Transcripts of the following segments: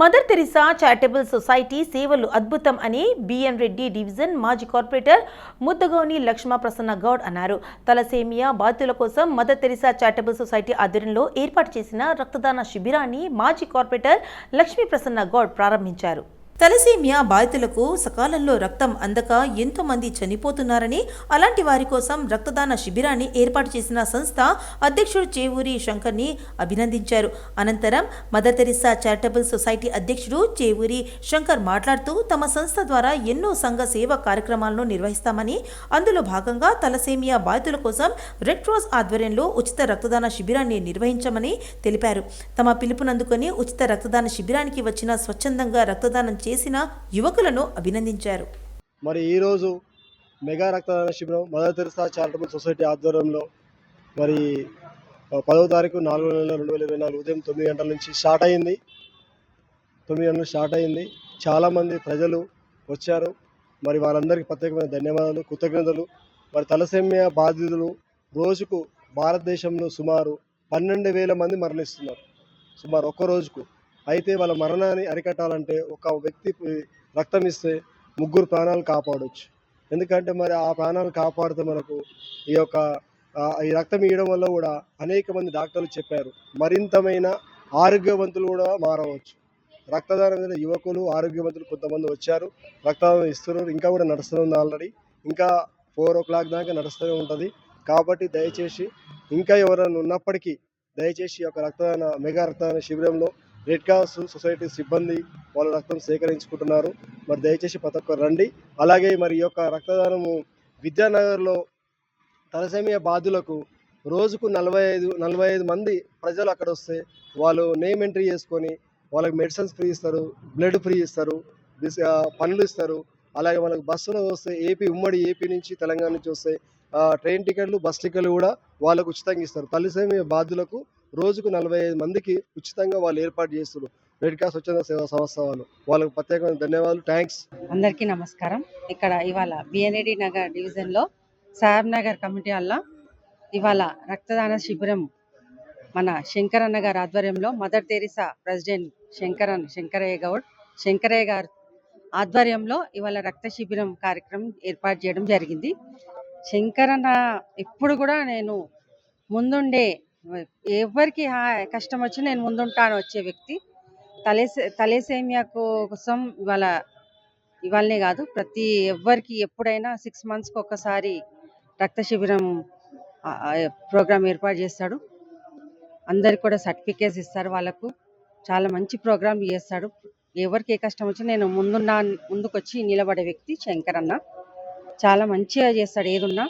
Mother Teresa charitable society సేవలు అద్భుతం అని బిఎన్ రెడ్డి డివిజన్ మాజీ కార్పొరేటర్ ముద్దగౌని లక్ష్మ ప్రసన్న గౌడ్ అన్నారు. తలసేమియా బాధితుల కోసం మదర్ తెరిసా చారిటబుల్ సొసైటీ ఆధ్వర్యంలో ఏర్పాటు చేసిన రక్తదాన శిబిరాన్ని మాజీ కార్పొరేటర్ లక్ష్మీ ప్రసన్న గౌడ్ ప్రారంభించారు. తలసేమియా బాధితులకు సకాలంలో రక్తం అందక ఎంతో మంది చనిపోతున్నారని అలాంటి వారి కోసం రక్తదాన శిబిరాన్ని ఏర్పాటు చేసిన సంస్థ అధ్యక్షుడు చేవూరి శంకర్ని అభినందించారు. అనంతరం మదర్ తెరిసా చారిటబుల్ సొసైటీ అధ్యక్షుడు చేవూరి శంకర్ మాట్లాడుతూ తమ సంస్థ ద్వారా ఎన్నో సంఘ సేవా కార్యక్రమాలను నిర్వహిస్తామని అందులో భాగంగా తలసేమియా బాధితుల కోసం రెడ్ క్రాస్ ఆధ్వర్యంలో ఉచిత రక్తదాన శిబిరాన్ని నిర్వహించమని తెలిపారు. తమ పిలుపునందుకొని ఉచిత రక్తదాన శిబిరానికి వచ్చిన స్వచ్ఛందంగా రక్తదానం చేసిన యువకులను అభినందించారు. మరి ఈరోజు మెగా రక్తదాన శిబిరం మదర్ తెరసా చారిటబుల్ సొసైటీ ఆధ్వర్యంలో మరి పదో పదవ తారీఖు నాలుగు నెల రెండు వేల ఇరవై నాలుగు ఉదయం తొమ్మిది గంటల నుంచి స్టార్ట్ అయింది. తొమ్మిది గంటలు స్టార్ట్ అయింది. చాలామంది ప్రజలు వచ్చారు. మరి వారందరికీ ప్రత్యేకమైన ధన్యవాదాలు కృతజ్ఞతలు. మరి తలసేమ్య బాధితులు రోజుకు భారతదేశంలో సుమారు పన్నెండు వేల మంది మరణిస్తున్నారు. సుమారు ఒక్క రోజుకు. అయితే వాళ్ళ మరణాన్ని అరికట్టాలంటే ఒక వ్యక్తి రక్తం ఇస్తే ముగ్గురు ప్రాణాలు కాపాడవచ్చు ఎందుకంటే మరి ఆ ప్రాణాలు కాపాడితే మనకు ఈ యొక్క ఈ రక్తం ఇవ్వడం వల్ల కూడా అనేక మంది డాక్టర్లు చెప్పారు. మరింతమైన ఆరోగ్యవంతులు కూడా మారవచ్చు. రక్తదానం మీద యువకులు ఆరోగ్యవంతులు కొంతమంది వచ్చారు. రక్తదానం ఇస్తున్నారు. ఇంకా కూడా నడుస్తుంది ఆల్రెడీ. ఇంకా ఫోర్ ఓ క్లాక్ దాకా నడుస్తూనే ఉంటుంది. కాబట్టి దయచేసి ఇంకా ఎవరైనా ఉన్నప్పటికీ దయచేసి ఈ యొక్క రక్తదాన మెగా రక్తదాన శిబిరంలో రెడ్ క్రాస్ సొసైటీ సిబ్బంది వాళ్ళ రక్తం సేకరించుకుంటున్నారు. మరి దయచేసి ప్రతి ఒక్కరు రండి అలాగే మరి యొక్క రక్తదానము విద్యానగర్లో తలసేమియా బాధులకు రోజుకు నలభై ఐదు నలభై ఐదు మంది ప్రజలు అక్కడ వస్తే వాళ్ళు నేమ్ ఎంట్రీ చేసుకొని వాళ్ళకి మెడిసిన్స్ ఫ్రీ ఇస్తారు బ్లడ్ ఫ్రీ ఇస్తారు పనులు ఇస్తారు. అలాగే మనకు బస్సులో వస్తే ఏపీ ఉమ్మడి ఏపీ నుంచి తెలంగాణ నుంచి వస్తే ట్రైన్ టికెట్లు బస్ టికెట్లు కూడా వాళ్ళకు ఉచితంగా ఇస్తారు. తలసేమియా బాధ్యులకు రోజుకు నలభై ఐదు మందికి ఉచితంగా వాళ్ళు ఏర్పాటు చేస్తున్నారు. రెడ్ క్రాస్ స్వచ్ఛంద సేవా సంస్థ వాళ్ళు వాళ్ళకు ప్రత్యేకమైన ధన్యవాదాలు. థ్యాంక్స్ అందరికీ నమస్కారం. ఇక్కడ ఇవాళ బిఎన్ఏడి నగర్ డివిజన్లో సాహబ్ నగర్ కమిటీ వల్ల ఇవాళ రక్తదాన శిబిరం మన శంకరన్న గారి ఆధ్వర్యంలో Mother Teresa president Shankaran Shankaraiah Goud Shankaraiah గారు ఆధ్వర్యంలో ఇవాళ రక్త శిబిరం కార్యక్రమం ఏర్పాటు చేయడం జరిగింది. శంకరన్న ఎప్పుడు కూడా నేను ముందుండే ఎవరికి కష్టం వచ్చి నేను ముందుంటాను వచ్చే వ్యక్తి. తలేసే తలేసేమియా కోసం ఇవాళ ఇవాళనే కాదు ప్రతి ఎవ్వరికి ఎప్పుడైనా సిక్స్ మంత్స్కి ఒక్కసారి రక్త శిబిరం ప్రోగ్రామ్ ఏర్పాటు చేస్తాడు. అందరికి కూడా సర్టిఫికేట్స్ ఇస్తారు వాళ్ళకు. చాలా మంచి ప్రోగ్రామ్ చేస్తాడు. ఎవరికి ఏ కష్టం వచ్చి నేను ముందున్న ముందుకొచ్చి నిలబడే వ్యక్తి శంకర్ అన్న చాలా మంచిగా చేస్తాడు ఏదున్నా.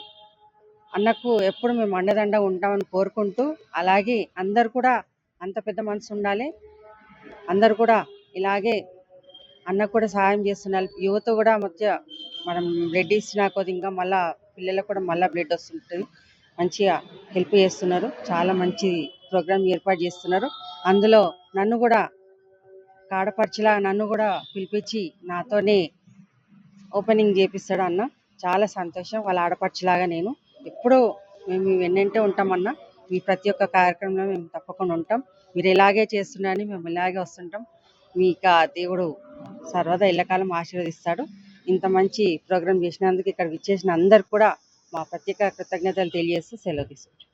అన్నకు ఎప్పుడు మేము అండదండ ఉంటామని కోరుకుంటూ అలాగే అందరు కూడా అంత పెద్ద మనసు ఉండాలి. అందరు కూడా ఇలాగే అన్నకు కూడా సహాయం చేస్తున్నారు. యువత కూడా మధ్య మనం బ్లడ్ ఇచ్చినా కొద్ది ఇంకా మళ్ళా పిల్లలకు కూడా మళ్ళీ బ్లడ్ వస్తుంటుంది. మంచిగా హెల్ప్ చేస్తున్నారు. చాలా మంచి ప్రోగ్రామ్ ఏర్పాటు చేస్తున్నారు. అందులో నన్ను కూడా కాడపరిచిలా నన్ను కూడా పిలిపించి నాతోనే ఓపెనింగ్ చేపిస్తాడు అన్న. చాలా సంతోషం. వాళ్ళ ఆడపడిచిలాగా నేను ఎప్పుడూ మేము వెన్నంటే ఉంటామన్నా మీ ప్రతి ఒక్క కార్యక్రమంలో మేము తప్పకుండా ఉంటాం. మీరు ఇలాగే చేస్తున్నారని మేము ఇలాగే వస్తుంటాం. మీకు దేవుడు సర్వదా ఇళ్ళకాలం ఆశీర్వదిస్తాడు. ఇంత మంచి ప్రోగ్రామ్ చేసినందుకు ఇక్కడ విచ్చేసిన అందరు కూడా మా ప్రత్యేక కృతజ్ఞతలు తెలియజేస్తూ సెలవు తీసుకుంటాం